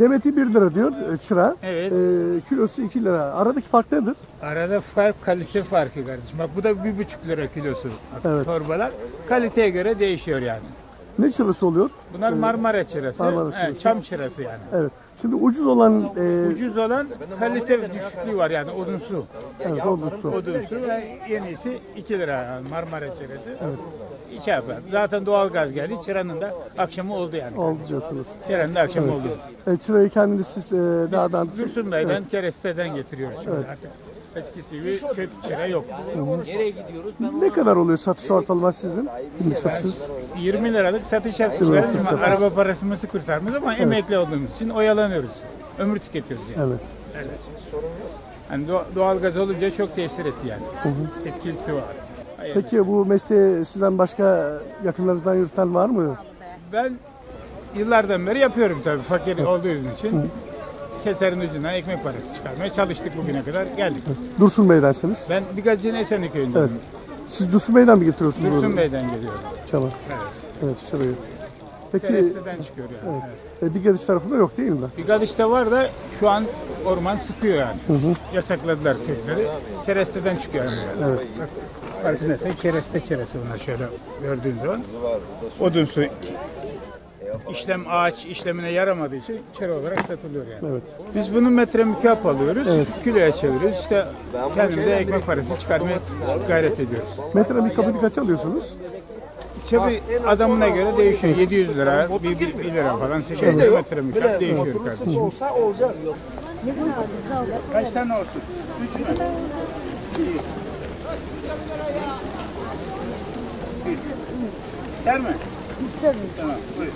Demeti 1 lira diyor e, çıra. Evet. E, kilosu 2 lira. Aradaki fark nedir? Arada fark kalite farkı kardeşim. Bak bu da bir buçuk lira kilosu Evet. torbalar. Kaliteye göre değişiyor yani. Ne çırası oluyor? Bunlar Marmara çırası, Marmara evet, çırası. çam çırası yani. Evet. Şimdi ucuz olan e, Ucuz olan kalite düşüklüğü var yani odunsu. evet, olursa. Odunsu ve yenisi 2 lira yani Marmara çırası. Evet. İçe yapar. Zaten doğal gaz geldi. Çıranın da akşamı oldu yani. Oldu diyorsunuz. Çıranın da akşamı oldu. E, çırayı kendiniz siz e, dağdan Dursun Bey'den keresteden getiriyoruz şimdi artık. Eskisi gibi kök çıra yok. ne kadar oluyor satış ortalama sizin? Günlük satışınız? 20 liralık satış yaptık. Evet, satış. araba parasımızı kurtarmaz ama emekli olduğumuz için oyalanıyoruz. Ömür tüketiyoruz yani. Evet. Hani doğ- doğal gaz olunca çok tesir etti yani. Etkisi var. Hayır. Peki bu mesleği sizden başka yakınlarınızdan yürüten var mı? Ben yıllardan beri yapıyorum tabii fakir olduğumuz için. Keserin ucundan ekmek parası çıkarmaya çalıştık bugüne kadar geldik. Dursun Bey'densiniz. Ben Bigacı'nın Esenli köyündeyim. Evet. Siz Dursun Bey'den mi getiriyorsunuz? Dursun bu Bey'den geliyorum. Çaba. Evet. Evet çırayı. Peki Keresteden çıkıyor yani. Evet. e, bir geliş tarafında yok değil mi? Bigaliş'te var da şu an orman sıkıyor yani. Yasakladılar kökleri. Keresteden çıkıyor yani. Evet. Bak, farkındaysan kereste çeresi bunlar şöyle gördüğün zaman. Odunsu işlem ağaç işlemine yaramadığı için çere olarak satılıyor yani. Evet. Biz bunu metre mükap alıyoruz. Kiloya çeviriyoruz. İşte kendimize ekmek parası çıkarmaya gayret ediyoruz. Metre bir kapını kaç alıyorsunuz? Tabi adamına göre değişiyor. 700 lira, 1, 1 lira falan 800 lira metre mükap değişiyor kardeşim. Kaç tane olsun? 3 mü? Yeter mi? Tamam, buyur.